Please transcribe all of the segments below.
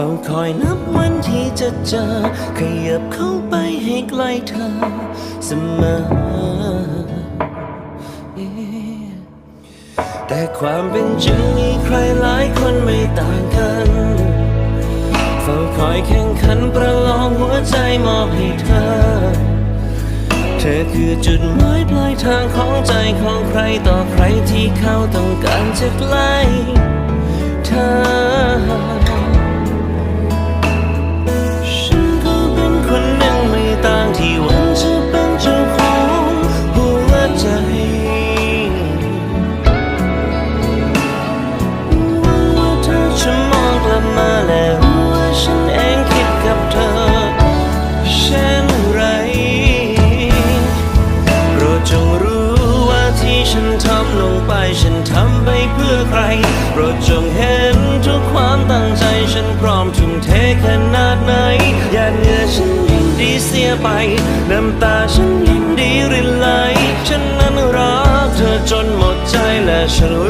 ฝ้าคอยนับวันที่จะเจอ ขยับเข้าไปให้ใกล้เธอเสมอ แต่ความเป็นจริงมีใครหลายคนไม่ต่างกันเฝ้าคอยแข่งขันประลองหัวใจมอบให้เธอ เธอคือจุดหมายปลายทางของใจของใครต่อใครที่เขาต้องการจะใกล้เธอ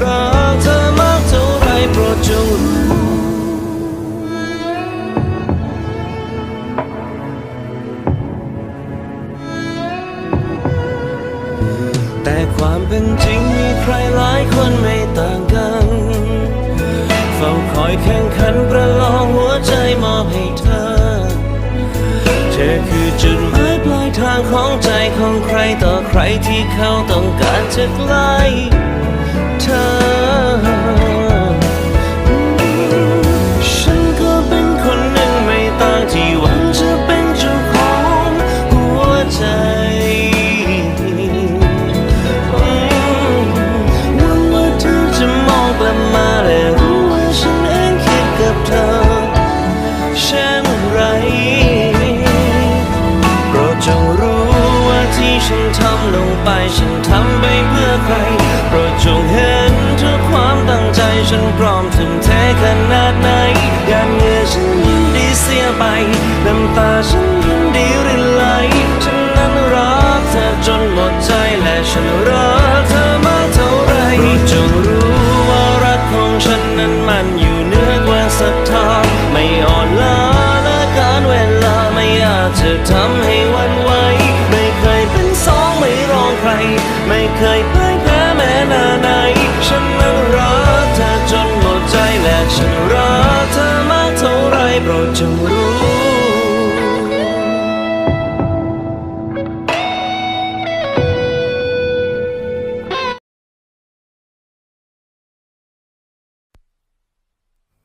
รักเธอมากเท่าไรโปรดจงรู้แต่ความเป็นจริงมีใครหลายคนไม่ต่างกันเฝ้าคอยแข่งขันประลองหัวใจมอบให้เธอ เธอคือจุดมายปลายทางของใจของใครต่อใครที่เขาต้องการจะไกล time.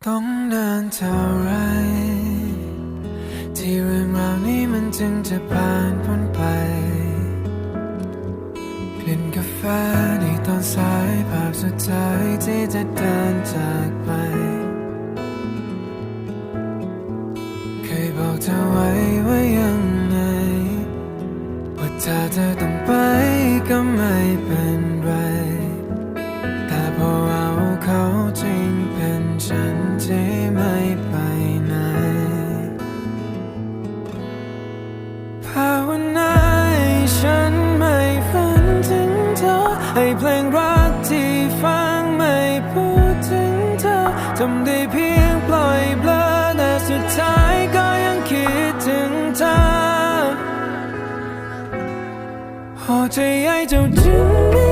ต้องนานเท่าไร ที่เรื่องราวนี้มันจึงจะผ่านพ้นไป กลิ่นกาแฟในตอนสายภาพสุดท้ายที่จะเดินจากไป เคยบอกเธอไว้ว่ายังไง ว่าถ้าเธอต้องไปก็ไม่เป็น 最爱就注定。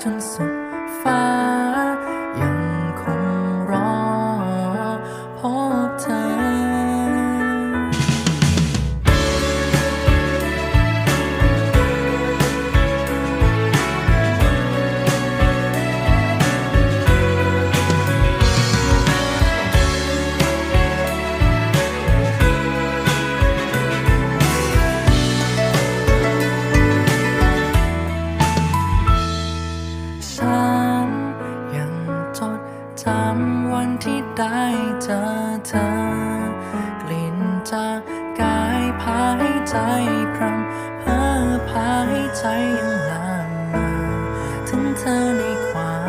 concern. จากกายพาให้ใจพรำเพ้อพาให้ใจยังลางมาถึงเธอในความ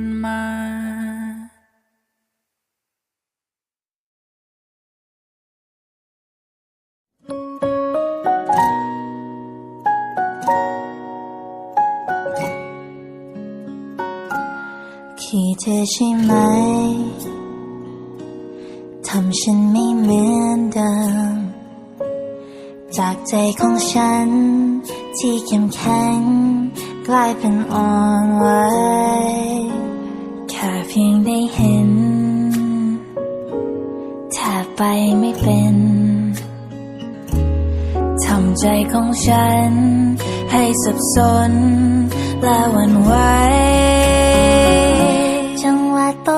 นมาคิดเธอใช่ไหม ทำฉันไม่เหมือนเดิม จากใจของฉันที่เข้มแข็ง ลายเป็นอ่อนไหวแค่เพียงได้เห็นแทบไปไม่เป็นทำใจของฉัน ให้สับสนและหวั่นไหวจังหวะต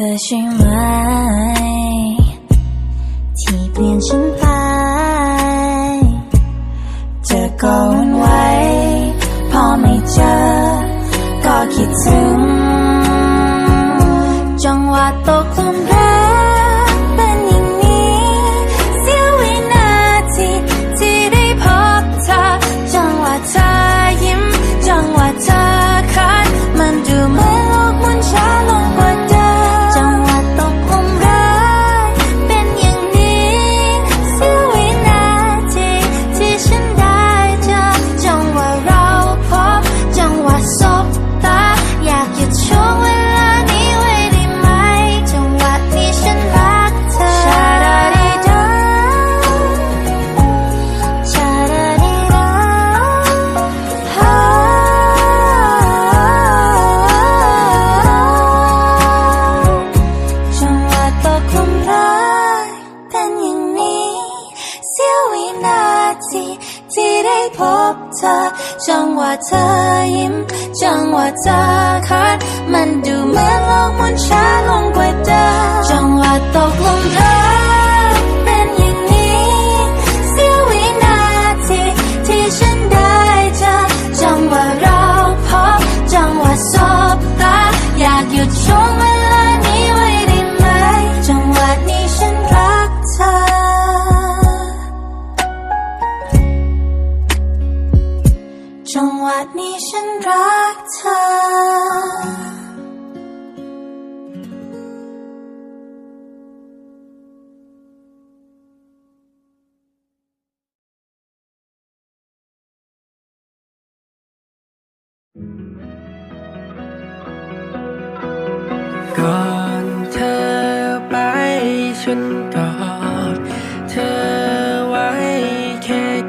的心来几遍成败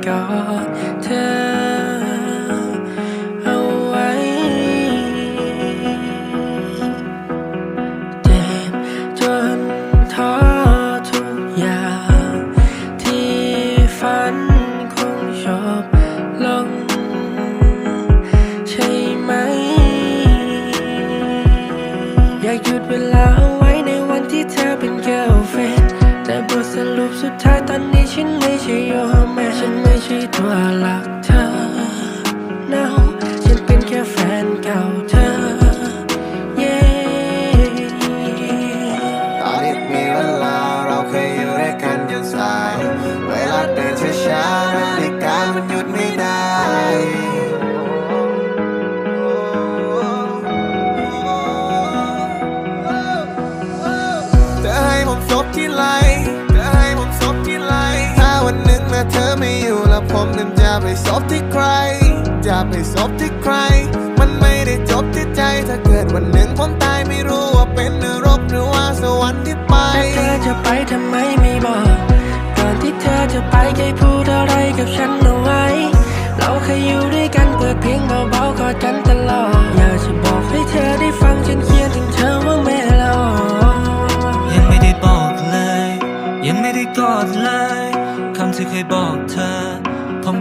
곁에 อย่าไปสบที่ใครจะไปสบที่ใคร มันไม่ได้จบที่ใจ ถ้าเกิดวันหนึ่งผมตายไม่รู้ว่าเป็นนรกหรือว่าสวรรค์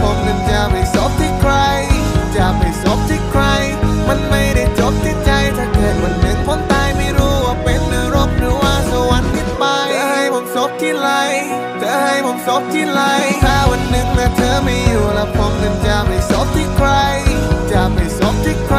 ผมนั้นจะไปซบที่ใคร จะไปซบที่ใคร มันไม่ได้จบที่ใจถ้าเกิดวันหนึ่งผมตายไม่รู้ว่าเป็นนรกหรือว่าสวรรค์ที่ไปเธอให้ผมสบที่ไหลเธอให้ผมสบที่ไรถ้าวันหนึ่งนะเธอไม่อยู่แล้วผมนั้นจะไปซบที่ใคร จะไปซบที่ใคร